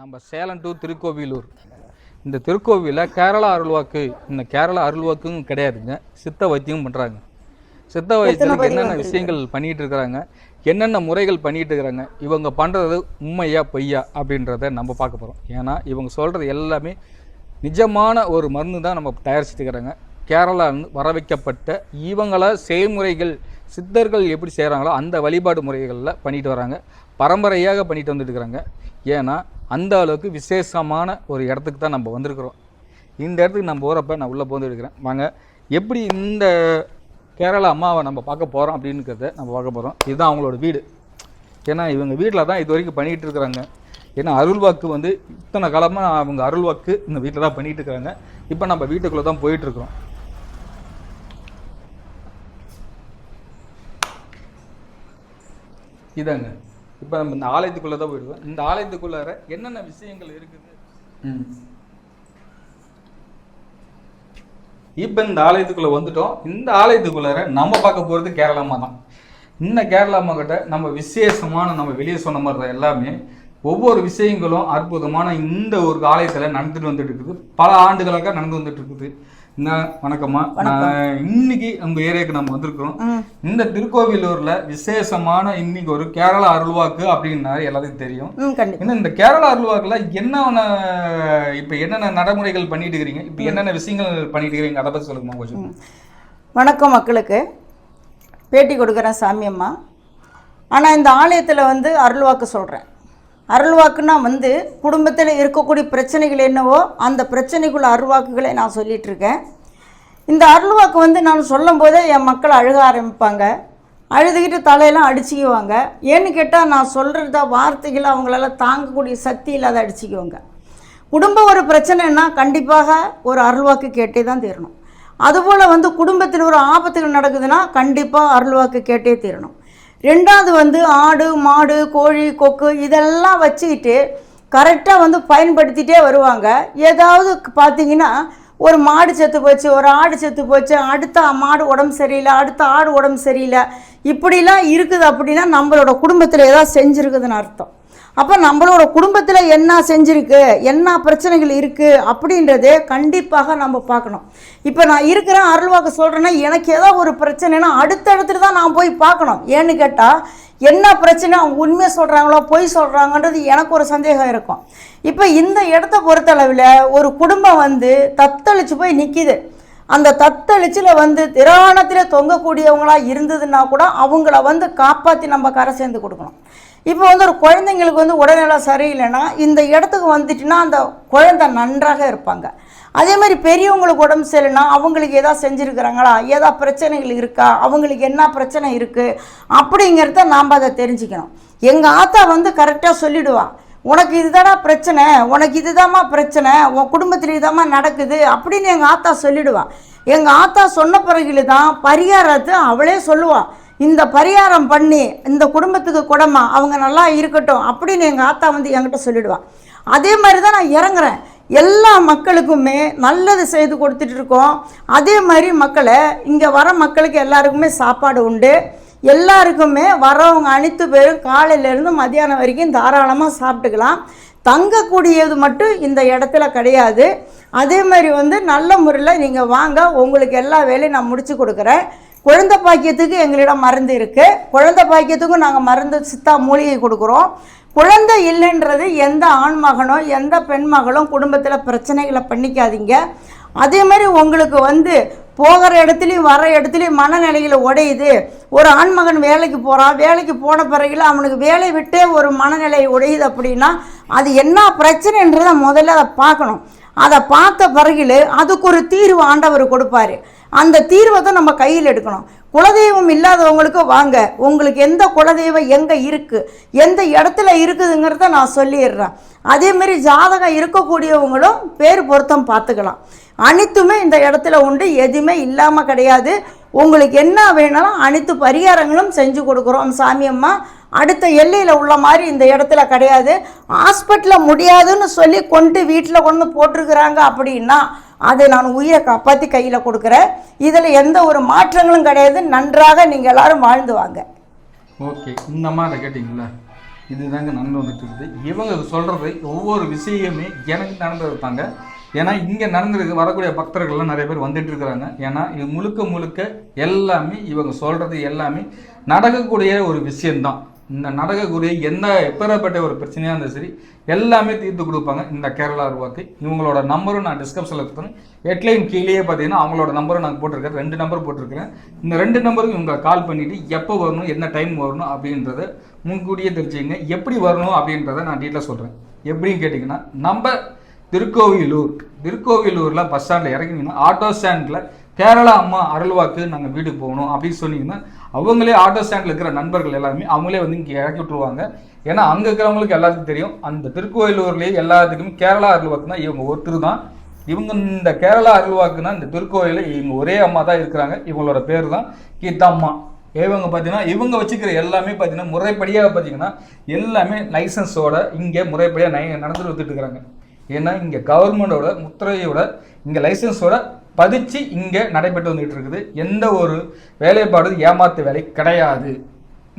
நம்ம சேலம் டு திருக்கோவிலூர். இந்த திருக்கோவிலில் கேரளா அருள்வாக்கு இந்த கேரளா அருள்வாக்கும் கிடையாதுங்க. சித்த வைத்தியம் பண்ணுறாங்க சித்த வைத்தியத்துக்கு என்னென்ன விஷயங்கள் பண்ணிட்டு இருக்கிறாங்க என்னென்ன முறைகள் பண்ணிட்டு இருக்கிறாங்க இவங்க பண்ணுறது உண்மையா பொய்யா அப்படின்றத நம்ம பார்க்க போகிறோம் ஏன்னா இவங்க சொல்கிறது எல்லாமே நிஜமான ஒரு மருந்து தான் நம்ம தயாரிச்சுட்டு இருக்கிறாங்க கேரளான்னு வர வைக்கப்பட்ட இவங்கள செய்முறைகள் சித்தர்கள் எப்படி செய்கிறாங்களோ அந்த வழிபாடு முறைகளில் பண்ணிட்டு வராங்க. பரம்பரையாக பண்ணிட்டு வந்துட்டு இருக்கிறாங்க ஏன்னா அந்த அளவுக்கு விசேஷமான ஒரு இடத்துக்கு தான் நம்ம வந்திருக்கிறோம். இந்த இடத்துக்கு நம்ம போகிறப்ப நான் உள்ளே போந்து எடுக்கிறேன். வாங்க எப்படி இந்த கேரளா அம்மாவை நம்ம பார்க்க போகிறோம் அப்படின்றத நம்ம பார்க்க போகிறோம் இதுதான் அவங்களோட வீடு. ஏன்னா இவங்க வீட்டில் தான் இது வரைக்கும் பண்ணிகிட்டு இருக்கிறாங்க. ஏன்னா அருள்வாக்கு வந்து இத்தனை காலமாக அவங்க அருள்வாக்கு இந்த வீட்டில் தான் பண்ணிகிட்டு இருக்கிறாங்க. இப்போ நம்ம வீட்டுக்குள்ளே தான் போயிட்டுருக்கோம் இதாங்க. இப்போ நம்ம இந்த ஆலயத்துக்குள்ளே தான் போயிடுவோம். இந்த ஆலயத்துக்குள்ளார என்னென்ன விஷயங்கள் இருக்குது? இப்போ இந்த ஆலயத்துக்குள்ளே வந்துட்டோம். இந்த ஆலயத்துக்குள்ளார நம்ம பார்க்க போகிறது கேரளாமா தான். இந்த கேரளாமா கிட்ட நம்ம விசேஷமான நம்ம வெளியே சொன்ன மாதிரி தான் எல்லாமே ஒவ்வொரு விஷயங்களும் அற்புதமான இந்த ஒரு ஆலயத்தில் நடந்துட்டு வந்துட்டு இருக்குது. பல ஆண்டுகளாக நடந்து வந்துட்டு இருக்குது. வணக்கம்மா. இன்னைக்கு உங்க ஏரியாவுக்கு நம்ம வந்திருக்கிறோம். இந்த திருக்கோவிலூர்ல விசேஷமான இன்னைக்கு ஒரு கேரளா அருள்வாக்கு அப்படின்னாரு எல்லாத்துக்கும் தெரியும். இந்த கேரளா அருள்வாக்குல என்னென்ன இப்ப என்னென்ன நடைமுறைகள் பண்ணிட்டு இருக்கிறீங்க இப்ப என்னென்ன விஷயங்கள் பண்ணிட்டு இருக்கிறீங்க அதை பத்தி சொல்லுங்கம்மா கொஞ்சம். வணக்கம் மக்களுக்கு. பேட்டி கொடுக்குறேன் சாமியம்மா ஆனால் இந்த ஆலயத்தில் வந்து அருள்வாக்கு சொல்கிறேன் அருள்வாக்குன்னா வந்து குடும்பத்தில் இருக்கக்கூடிய பிரச்சனைகள் என்னவோ அந்த பிரச்சனைக்குள்ள அருள்வாக்குகளை நான் சொல்லிகிட்ருக்கேன் இந்த அருள்வாக்கு வந்து நான் சொல்லும் போதே என் மக்கள் அழுக ஆரம்பிப்பாங்க. அழுதுகிட்டு தலையெல்லாம் அடிச்சுக்குவாங்க. ஏன்னு கேட்டால் நான் சொல்கிறத வார்த்தைகளை அவங்களால தாங்கக்கூடிய சக்தி இல்லாத அடிச்சுக்குவாங்க. குடும்பம் ஒரு பிரச்சனைன்னா கண்டிப்பாக ஒரு அருள்வாக்கு கேட்டே தான் தீரணும். அதுபோல் வந்து குடும்பத்தில் ஒரு ஆபத்துகள் நடக்குதுன்னா கண்டிப்பாக அருள்வாக்கு கேட்டே தீரணும். ரெண்டாவது வந்து ஆடு மாடு கோழி கொக்கு இதெல்லாம் வச்சுக்கிட்டு கரெக்டாக வந்து பயன்படுத்திகிட்டே வருவாங்க. ஏதாவது பார்த்தீங்கன்னா ஒரு மாடு செத்து போச்சு ஒரு ஆடு செத்து போச்சு அடுத்த மாடு உடம்பு சரியில்லை அடுத்த ஆடு உடம்பு சரியில்லை இப்படிலாம் இருக்குது அப்படின்னா நம்மளோட குடும்பத்தில் ஏதாவது செஞ்சுருக்குதுன்னு அர்த்தம். அப்போ நம்மளோட குடும்பத்தில் என்ன செஞ்சுருக்கு என்ன பிரச்சனைகள் இருக்குது அப்படின்றதே கண்டிப்பாக நம்ம பார்க்கணும். இப்போ நான் இருக்கிறேன் அருள்வாக்கு சொல்கிறேன்னா எனக்கு ஏதோ ஒரு பிரச்சனைனா அடுத்த இடத்துல தான் நான் போய் பார்க்கணும். ஏன்னு கேட்டால் என்ன பிரச்சனை அவங்க உண்மையை சொல்கிறாங்களோ பொய் சொல்கிறாங்கன்றது எனக்கு ஒரு சந்தேகம் இருக்கும். இப்போ இந்த இடத்த பொறுத்தளவில் ஒரு குடும்பம் வந்து தத்தளிச்சு போய் நிற்கிது அந்த தத்தளிச்சில் வந்து திராணத்தில் தொங்கக்கூடியவங்களாக இருந்ததுன்னா கூட அவங்கள வந்து காப்பாற்றி நம்ம கரை சேர்ந்து கொடுக்கணும். இப்போ வந்து ஒரு குழந்தைங்களுக்கு வந்து உடல்நலம் சரியில்லைன்னா இந்த இடத்துக்கு வந்துட்டுனா அந்த குழந்தை நன்றாக இருப்பாங்க. அதே மாதிரி பெரியவங்களுக்கு உடம்பு சரியில்லைன்னா அவங்களுக்கு ஏதாவது செஞ்சுருக்கிறாங்களா? ஏதா பிரச்சனைகள் இருக்கா? அவங்களுக்கு என்ன பிரச்சனை இருக்குது அப்படிங்கிறத நாம் அதை தெரிஞ்சுக்கணும். எங்கள் ஆத்தா வந்து கரெக்டாக சொல்லிவிடுவாள் உனக்கு இதுதானா பிரச்சனை? உனக்கு இதுதாம்மா பிரச்சனை? உன் குடும்பத்தில் இதாம்மா நடக்குது? அப்படின்னு எங்கள் ஆத்தா சொல்லிவிடுவாள் எங்கள் ஆத்தா சொன்ன பிறகு தான் பரிகாரத்தை அவளே சொல்லுவாள் இந்த பரிகாரம் பண்ணி இந்த குடும்பத்துக்கு குடமா அவங்க நல்லா இருக்கட்டும் அப்படின்னு எங்கள் ஆத்தா வந்து என்கிட்ட சொல்லிடுவான் அதே மாதிரி தான் நான் இறங்குறேன். எல்லா மக்களுக்குமே நல்லது செய்து கொடுத்துட்டு இருக்கோம். அதே மாதிரி மக்களை இங்கே வர மக்களுக்கு எல்லாருக்குமே சாப்பாடு உண்டு. எல்லாருக்குமே வரவங்க அனைத்து பேரும் காலையிலேருந்து மதியானம் வரைக்கும் தாராளமாக சாப்பிட்டுக்கலாம். தங்கக்கூடியது மட்டும் இந்த இடத்துல கிடையாது. அதே மாதிரி வந்து நல்ல முறையில் நீங்கள் வாங்க உங்களுக்கு எல்லா வேலையும் நான் முடித்து கொடுக்குறேன். குழந்தை பாக்கியத்துக்கு எங்களிடம் மருந்து இருக்குது குழந்தை பாக்கியத்துக்கும் நாங்கள் மருந்து சித்தா மூலிகை கொடுக்குறோம். குழந்தை இல்லைன்றது எந்த ஆண் மகனோ எந்த பெண் மகளும் குடும்பத்தில் பிரச்சனைகளை பண்ணிக்காதீங்க. அதே மாதிரி உங்களுக்கு வந்து போகிற இடத்துலையும் வர இடத்துலையும் மனநிலையில் உடையுது. ஒரு ஆண்மகன் வேலைக்கு போகிறான் வேலைக்கு போன பிறகுல அவனுக்கு வேலை விட்டே ஒரு மனநிலை உடையுது அப்படின்னா அது என்ன பிரச்சனைன்றதை முதல்ல அதை பார்க்கணும். அதை பார்த்த பிறகு அதுக்கு ஒரு தீர்வு ஆண்டவர் கொடுப்பாரு. அந்த தீர்வை தான் நம்ம கையில் எடுக்கணும். குலதெய்வம் இல்லாதவங்களுக்கு வாங்க உங்களுக்கு எந்த குலதெய்வம் எங்கே இருக்குது எந்த இடத்துல இருக்குதுங்கிறத நான் சொல்லிடுறேன். அதேமாரி ஜாதகம் இருக்கக்கூடியவங்களும் பேர் பொருத்தம் பார்த்துக்கலாம். அனைத்துமே இந்த இடத்துல உண்டு எதுவுமே இல்லாமல் கிடையாது. உங்களுக்கு என்ன வேணாலும் அனைத்து பரிகாரங்களும் செஞ்சு கொடுக்குறோம் சாமியம்மா அடுத்த எல்லையில் உள்ள மாதிரி இந்த இடத்துல கிடையாது. ஹாஸ்பிட்டலில் முடியாதுன்னு சொல்லி கொண்டு வீட்டில் கொண்டு போட்டிருக்கிறாங்க அப்படின்னா அதை நான் உயிரை காப்பாற்றி கையில் கொடுக்குறேன் இதில் எந்த ஒரு மாற்றங்களும் கிடையாது. நன்றாக நீங்கள் எல்லாரும் வாழ்ந்து வாங்க. ஓகே இந்த மாதிரி கேட்டிங்களா இதுதாங்க நடந்து வந்துட்டு இருக்குது இவங்க சொல்கிறது ஒவ்வொரு விஷயமே எனக்கு நடந்தது தாங்க. ஏன்னா இங்கே நடந்திருக்கு வரக்கூடிய பக்தர்கள்லாம் நிறைய பேர் வந்துட்டு இருக்கிறாங்க ஏன்னா இது முழுக்க முழுக்க எல்லாமே இவங்க சொல்கிறது எல்லாமே நடக்கக்கூடிய ஒரு விஷயம்தான். இந்த நடக்கக்கூடிய எந்த எப்பேறப்பட்ட ஒரு பிரச்சனையாக இருந்தாலும் சரி எல்லாமே தீர்த்து கொடுப்பாங்க. இந்த கேரளா உருவாக்கு. இவங்களோட நம்பரும் நான் டிஸ்கிரிப்ஷனில் கொடுத்தேன் ஹெட்லைன் கீழேயே பார்த்தீங்கன்னா அவங்களோட நம்பரும் நான் போட்டிருக்கேன். ரெண்டு நம்பர் போட்டிருக்கிறேன். இந்த ரெண்டு நம்பருக்கு இவங்க கால் பண்ணிவிட்டு எப்போ வரணும் என்ன டைம் வரணும் அப்படின்றத முன்கூட்டியே தெரிஞ்சுங்க எப்படி வரணும் அப்படின்றத நான் டீட்டெயிலாக சொல்கிறேன் எப்படின்னு கேட்டிங்கன்னா நம்ம திருக்கோவிலூர் திருக்கோவிலூரில் பஸ் ஸ்டாண்டில் இறங்கினீங்கன்னா ஆட்டோ ஸ்டாண்டில் கேரளா அம்மா அருள்வாக்கு நாங்கள் வீட்டுக்கு போகணும் அப்படின்னு சொன்னீங்கன்னா அவங்களே ஆட்டோ ஸ்டாண்டில் இருக்கிற நண்பர்கள் எல்லாருமே அவங்களே வந்து இங்கே இறக்கி விட்ருவாங்க ஏன்னா அங்கே இருக்கிறவங்களுக்கு எல்லாத்துக்கும் தெரியும் அந்த திருக்கோயிலூர்லேயே எல்லாத்துக்குமே கேரளா அருள்வாக்கு தான் இவங்க ஒருத்தர் தான். இவங்க இந்த கேரளா அருள்வாக்குன்னா இந்த திருக்கோயிலில் இவங்க ஒரே அம்மா தான் இருக்கிறாங்க. இவங்களோட பேர் தான் கீதாம்மா. இவங்க பார்த்தீங்கன்னா இவங்க வச்சுக்கிற எல்லாமே பார்த்தீங்கன்னா முறைப்படியாக பார்த்தீங்கன்னா எல்லாமே லைசன்ஸோட இங்கே முறைப்படியாக நை நடந்துட்டு வந்துட்டு இருக்கிறாங்க. ஏன்னா இங்கே கவர்மெண்டோட முத்திரையோட இங்கே லைசன்ஸோட பதிச்சு இங்கே நடைபெற்று வந்துட்டு இருக்குது. எந்த ஒரு வேலைப்பாடு ஏமாத்து வேலை கிடையாது.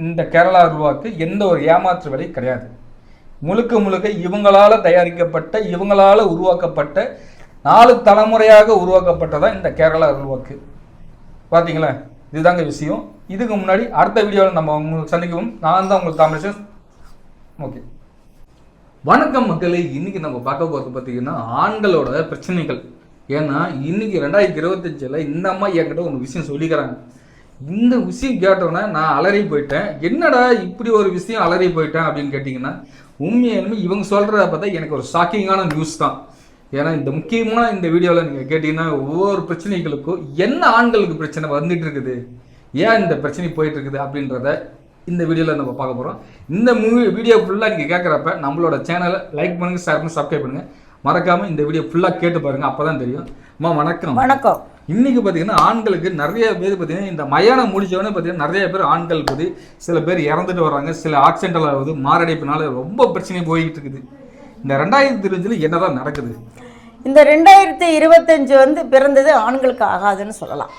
இந்த கேரளா ரூபாக்கு எந்த ஒரு ஏமாற்று வேலை கிடையாது. முழுக்க முழுக்க இவங்களால தயாரிக்கப்பட்ட இவங்களால உருவாக்கப்பட்ட நாலு தலைமுறையாக உருவாக்கப்பட்டதான் இந்த கேரளா ரூபாக்கு பார்த்தீங்களா இதுதாங்க விஷயம். இதுக்கு முன்னாடி அடுத்த வீடியோவில் நம்ம உங்களுக்கு சந்திக்கவும். நான் தான் உங்களுக்கு தமிழ் ஓகே. வணக்கம் மக்களே. இன்னைக்கு நம்ம பார்க்க போகிறது பார்த்தீங்கன்னா ஆண்களோட பிரச்சனைகள். ஏன்னா இன்னைக்கு ரெண்டாயிரத்தி இருபத்தஞ்சில் இந்த அம்மா என்கிட்ட ஒரு விஷயம் சொல்லிக்கிறாங்க. இந்த விஷயம் கேட்டோன்னே நான் அலறி போயிட்டேன். என்னடா இப்படி ஒரு விஷயம் அலறி போயிட்டேன் அப்படின்னு கேட்டிங்கன்னா உண்மையாலுமே இவங்க சொல்கிறத பார்த்தா எனக்கு ஒரு ஷாக்கிங்கான நியூஸ் தான். ஏன்னா இந்த முக்கியமான இந்த வீடியோவில் நீங்கள் கேட்டிங்கன்னா ஒவ்வொரு பிரச்சனைகளுக்கும் என்ன ஆண்களுக்கு பிரச்சனை வந்துட்டு இருக்குது? ஏன் இந்த பிரச்சனை போயிட்டு இருக்குது அப்படின்றத இந்த வீடியோவில் நம்ம பார்க்க போகிறோம் இந்த மூவி வீடியோ ஃபுல்லாக நீங்கள் கேட்குறப்ப நம்மளோட சேனலை லைக் பண்ணுங்கள் ஷேர் பண்ணி சப்ஸ்கிரைப் பண்ணுங்கள் மறக்காமல் இந்த வீடியோ ஃபுல்லாக கேட்டு பாருங்கள் அப்போ தான் தெரியும். அம்மா வணக்கம். வணக்கம். இன்னைக்கு பார்த்தீங்கன்னா ஆண்களுக்கு நிறைய பேர் பார்த்தீங்கன்னா இந்த மயானம் முடிச்சவொடனே பார்த்தீங்கன்னா நிறைய பேர் ஆண்கள் பற்றி சில பேர் இறந்துட்டு வராங்க சில ஆக்சிடென்டல் ஆகுது மாரடைப்புனால ரொம்ப பிரச்சனை போய்கிட்டு இருக்குது. இந்த ரெண்டாயிரத்தி இருபஞ்சில் என்னதான் நடக்குது? இந்த ரெண்டாயிரத்தி இருபத்தஞ்சு வந்து பிறந்தது ஆண்களுக்கு ஆகாதுன்னு சொல்லலாம்.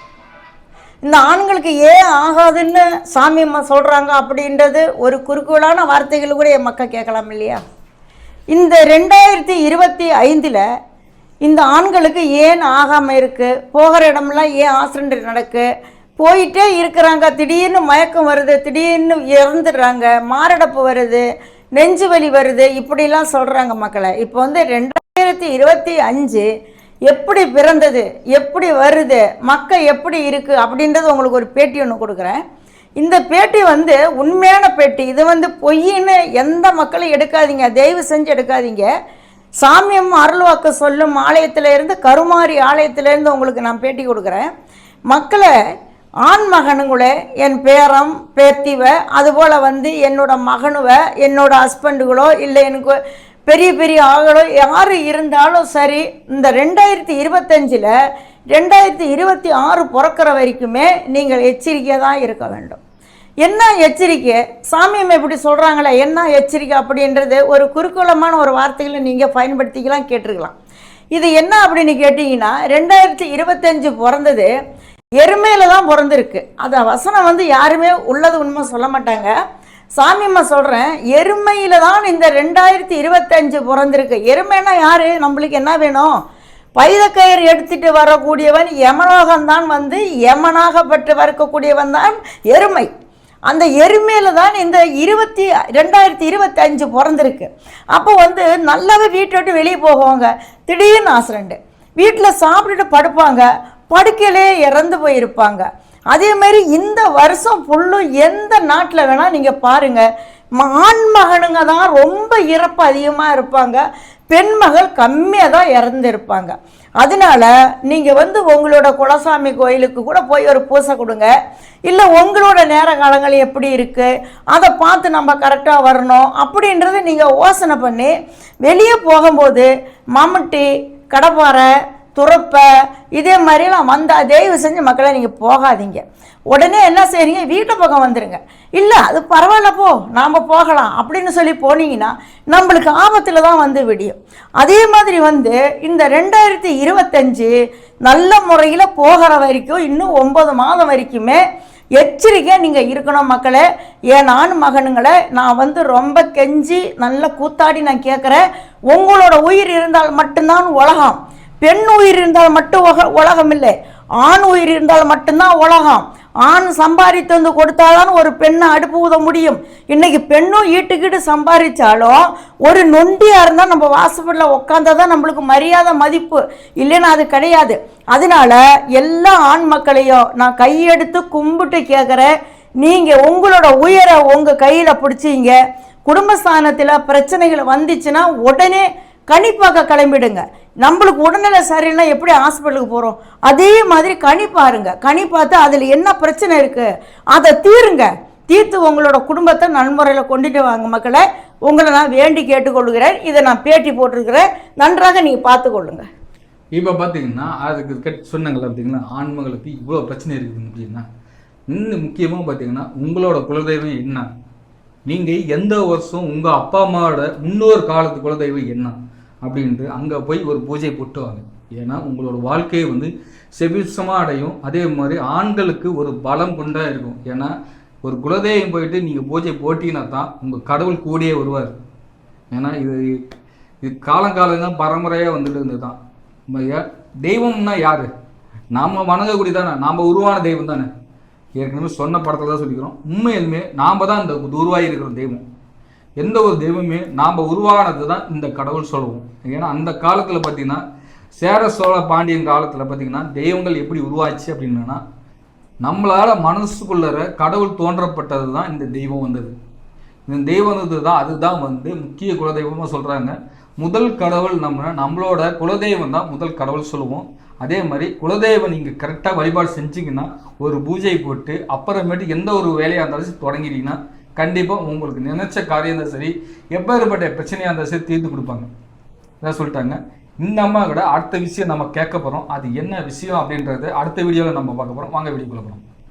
இந்த ஆண்களுக்கு ஏன் ஆகாதுன்னு சாமி அம்மா சொல்கிறாங்க அப்படின்றது ஒரு குறுக்குவலான வார்த்தைகள் கூட என் மக்கள் கேட்கலாம் இல்லையா? இந்த ரெண்டாயிரத்தி இருபத்தி ஐந்தில் இந்த ஆண்களுக்கு ஏன் ஆகாமல் இருக்குது போகிற இடம்லாம் ஏன் ஆக்சிடென்ட் நடக்கு? போயிட்டே இருக்கிறாங்க. திடீர்னு மயக்கம் வருது. திடீர்னு இறந்துடுறாங்க. மாரடைப்பு வருது. நெஞ்சு வலி வருது. இப்படிலாம் சொல்கிறாங்க மக்களை. இப்போ வந்து ரெண்டாயிரத்தி இருபத்தி அஞ்சு எப்படி பிறந்தது? எப்படி வருது? மக்கள் எப்படி இருக்குது அப்படின்றது உங்களுக்கு ஒரு பேட்டி ஒன்று கொடுக்குறேன். இந்த பேட்டி வந்து உண்மையான பேட்டி. இது வந்து பொய்ன்னு எந்த மக்களும் எடுக்காதீங்க. தயவு செஞ்சு எடுக்காதீங்க. சாமியம் அருள்வாக்கு சொல்லும் ஆலயத்திலேருந்து கருமாரி ஆலயத்திலேருந்து உங்களுக்கு நான் பேட்டி கொடுக்குறேன். மக்களை ஆண் மகனுங்களே என் பேரம் பேத்திவ அதுபோல் வந்து என்னோட மகனுவ என்னோட ஹஸ்பண்டுகளோ இல்லை எனக்கு பெரிய பெரிய ஆகளோ யார் இருந்தாலும் சரி இந்த ரெண்டாயிரத்தி இருபத்தஞ்சில் ரெண்டாயிரத்தி இருபத்தி ஆறு பிறக்கிற வரைக்குமே நீங்கள் எச்சரிக்கையாக தான் இருக்க வேண்டும். என்ன எச்சரிக்கை? சாமியம் இப்படி சொல்கிறாங்களே என்ன எச்சரிக்கை அப்படின்றது ஒரு குறுக்குலமான ஒரு வார்த்தைகளை நீங்கள் பயன்படுத்திக்கலாம் கேட்டிருக்கலாம். இது என்ன அப்படின்னு கேட்டிங்கன்னா ரெண்டாயிரத்தி இருபத்தஞ்சு பிறந்தது எருமையில் தான் பிறந்திருக்கு. அந்த வசனம் வந்து யாருமே உள்ளது உண்மை சொல்ல மாட்டாங்க. சாமியம்மா சொல்கிறேன் எருமையில் தான் இந்த ரெண்டாயிரத்தி இருபத்தஞ்சு பிறந்திருக்கு. எருமைனா யார்? நம்மளுக்கு என்ன வேணும்? பைதக்கயிறு எடுத்துட்டு வரக்கூடியவன் யமலோகம்தான் வந்து யமனாகப்பட்டு வரக்கூடியவன் தான் எருமை. அந்த எருமையில தான் இந்த இருபத்தி ரெண்டாயிரத்தி இருபத்தி அஞ்சு பிறந்திருக்கு. அப்போ வந்து நல்லாவே வீட்டை விட்டு வெளியே போவாங்க திடீர்னு ஆசிரண்டு. வீட்டில் சாப்பிட்டுட்டு படுப்பாங்க படுக்கையிலே இறந்து போயிருப்பாங்க. அதே மாதிரி இந்த வருஷம் ஃபுல்லும் எந்த நாட்டில் வேணால் நீங்கள் பாருங்கள் ஆண் மகனுங்க தான் ரொம்ப இறப்பு அதிகமாக இருப்பாங்க. பெண்மகள் கம்மியாக தான் இறந்துருப்பாங்க. அதனால நீங்கள் வந்து உங்களோட குலசாமி கோயிலுக்கு கூட போய் ஒரு பூசை கொடுங்க. இல்லை உங்களோட நேர காலங்கள் எப்படி இருக்குது அதை பார்த்து நம்ம கரெக்டாக வரணும் அப்படின்றத நீங்கள் யோசனை பண்ணி வெளியே போகும்போது மம்முட்டி கடப்பாறை துறப்பை. இதே மாதிரிலாம் வந்தால் தயவு செஞ்சு மக்களை நீங்கள் போகாதீங்க. உடனே என்ன செய்றீங்க? வீட்டு பக்கம் வந்துடுங்க இல்லை அது பரவாயில்ல போ நாம் போகலாம் அப்படின்னு சொல்லி போனீங்கன்னா நம்மளுக்கு ஆபத்தில் தான் வந்து விடியும். அதே மாதிரி வந்து இந்த ரெண்டாயிரத்தி இருபத்தஞ்சு நல்ல முறையில் போகிற வரைக்கும் இன்னும் ஒம்பது மாதம் வரைக்குமே எச்சரிக்கையாக நீங்கள் இருக்கணும் மக்களே. ஏன் நான் மகனுங்களை நான் வந்து ரொம்ப கெஞ்சி நல்ல கூத்தாடி நான் கேட்குறேன் உங்களோட உயிர் இருந்தால் மட்டும்தான் உலகம். பெண் உயிர் இருந்தால் மட்டும் உலகம் இல்லை ஆண் உயிர் இருந்தால் மட்டும்தான் உலகம். ஆண் சம்பாதித்து வந்து கொடுத்தாதான் ஒரு பெண்ணை அடுப்பு ஊத முடியும். இன்னைக்கு பெண்ணும் ஈட்டுக்கிட்டு சம்பாதிச்சாலும் ஒரு நொண்டியாக இருந்தால் நம்ம வாசப்படில் உட்காந்தா தான் நம்மளுக்கு மரியாதை மதிப்பு. இல்லைன்னா அது கிடையாது. அதனால எல்லா ஆண் மக்களையும் நான் கையெடுத்து கும்பிட்டு கேட்குறேன் நீங்கள் உங்களோட உயரை உங்கள் கையில் பிடிச்சிங்க. குடும்பஸ்தானத்தில் பிரச்சனைகள் வந்துச்சுன்னா உடனே கணிப்பாக்க கிளம்பிடுங்க. நம்மளுக்கு உடல்நிலை சரியில்லைனா எப்படி ஹாஸ்பிட்டலுக்கு போகிறோம் அதே மாதிரி கனி பாருங்க. கனி பார்த்து அதில் என்ன பிரச்சனை இருக்குது அதை தீருங்க. தீர்த்து உங்களோட குடும்பத்தை நன்முறையில் கொண்டுட்டு வாங்க மக்களை. உங்களை நான் வேண்டி கேட்டுக்கொள்கிறேன். இதை நான் பேட்டி போட்டிருக்கிறேன். நன்றாக நீங்கள் பார்த்துக்கொள்ளுங்க. இப்போ பார்த்தீங்கன்னா அதுக்கு கட் சொன்னங்கள் பார்த்தீங்கன்னா ஆன்மங்களுக்கு இவ்வளோ பிரச்சனை இருக்குது அப்படின்னா இன்னும் முக்கியமாக பார்த்தீங்கன்னா உங்களோட குலதெய்வம் என்ன? நீங்கள் எந்த வருஷம் உங்கள் அப்பா அம்மாவோட முன்னோர் காலத்து குலதெய்வம் என்ன அப்படின்ட்டு அங்கே போய் ஒரு பூஜை போட்டு வாங்க. ஏன்னா உங்களோட வாழ்க்கையை வந்து செபிசமாக அடையும். அதே மாதிரி ஆண்களுக்கு ஒரு பலம் கொண்டா இருக்கும். ஏன்னா ஒரு குலதெய்வம் போயிட்டு நீங்கள் பூஜை போட்டிங்கன்னா தான் உங்கள் கடவுள் கூடியே வருவார். ஏன்னா இது இது காலங்காலங்க பரம்பரையாக வந்துட்டு இருந்தது தான் தெய்வம்னா யார்? நாம் வணங்கக்கூடிய தானே நாம் உருவான தெய்வம் தானே? ஏற்கனவே சொன்ன படத்தில் தான் சொல்லிக்கிறோம். உண்மையிலுமே நாம் தான் இந்த உருவாகி இருக்கிற தெய்வம். எந்த ஒரு தெய்வமே நாம் உருவானது தான் இந்த கடவுள் சொல்லுவோம். ஏன்னா அந்த காலத்தில் பார்த்தீங்கன்னா சேர சோழ பாண்டியன் காலத்தில் பார்த்தீங்கன்னா தெய்வங்கள் எப்படி உருவாச்சு அப்படின்னா நம்மளால் மனசுக்குள்ளற கடவுள் தோன்றப்பட்டது தான் இந்த தெய்வம் வந்தது. இந்த தெய்வம் வந்தது தான் அதுதான் வந்து முக்கிய குலதெய்வமாக சொல்கிறாங்க முதல் கடவுள் நம்ம நம்மளோட குலதெய்வம் தான் முதல் கடவுள் சொல்லுவோம். அதே மாதிரி குலதெய்வம் நீங்கள் கரெக்டாக வழிபாடு செஞ்சீங்கன்னா ஒரு பூஜை போட்டு அப்புறமேட்டு எந்த ஒரு வேலையாக இருந்தாலும் தொடங்கிட்டீங்கன்னா கண்டிப்பாக உங்களுக்கு நினைச்ச காரியம் இருந்தாலும் சரி எப்பேற்பட்ட பிரச்சனையாக இருந்தாலும் சரி தீர்த்து கொடுப்பாங்க. இதான் சொல்லிட்டாங்க. இந்த அம்மா கூட அடுத்த விஷயம் நம்ம கேட்க போகிறோம் அது என்ன விஷயம் அப்படின்றது அடுத்த வீடியோவில் நம்ம பார்க்க போகிறோம் வாங்க வீடியோக்குள்ள போகிறோம்